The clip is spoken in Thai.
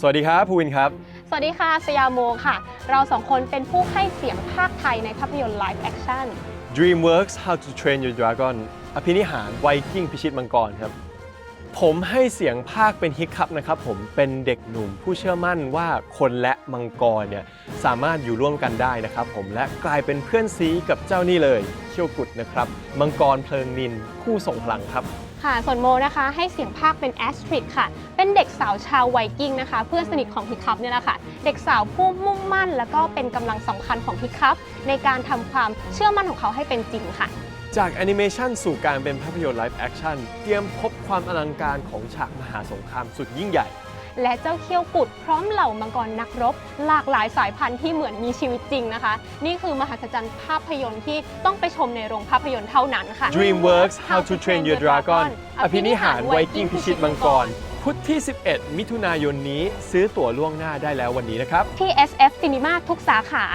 สวัสดีครับภูวินครับ สวัสดีค่ะสยามโมค่ะ เราสองคนเป็นผู้ให้เสียงภาคไทยในภาพยนตร์ Live Action DreamWorks How to Train Your Dragon อภินิหารไวกิ้งพิชิตมังกรครับ ผมให้เสียงภาคเป็นฮิกครับนะครับผมเป็นเด็กหนุ่มผู้เชื่อมั่นว่าคนและมังกรเนี่ยสามารถอยู่ร่วมกันได้นะครับผมและกลายเป็นเพื่อนซีกับเจ้านี่เลย เขี้ยวกุดนะครับ มังกรเพลิงนินคู่ส่งพลังครับ ค่ะ ส่วนโมนะคะ ให้เสียงภาคเป็นแอสทริดค่ะ เป็นเด็กสาวชาวไวกิ้งนะคะ เพื่อนสนิทของพิคัพเนี่ยแหละค่ะ เด็กสาวผู้มุ่งมั่น แล้วก็เป็นกำลังสำคัญของพิคัพในการทำความเชื่อมั่นของเขาให้เป็นจริงค่ะจากแอนิเมชันสู่การเป็นภาพยนตร์ไลฟ์แอคชั่นเตรียมพบความอลังการของฉากมหาสงครามสุดยิ่งใหญ่ และเจ้าเขี้ยวกุดพร้อมเหล่ามังกรนักรบ หลากหลายสายพันธุ์ที่เหมือนมีชีวิตจริงนะคะ นี่คือมหัศจรรย์ภาพยนตร์ที่ต้องไปชมในโรงภาพยนตร์เท่านั้นค่ะ DreamWorks How to Train Your Dragon อภินิหารไวกิ้งพิชิตมังกรพุธที่ 11 มิถุนายนนี้ซื้อตั๋วล่วงหน้าได้แล้ววันนี้นะครับ ที่ SF Cinema ทุกสาขา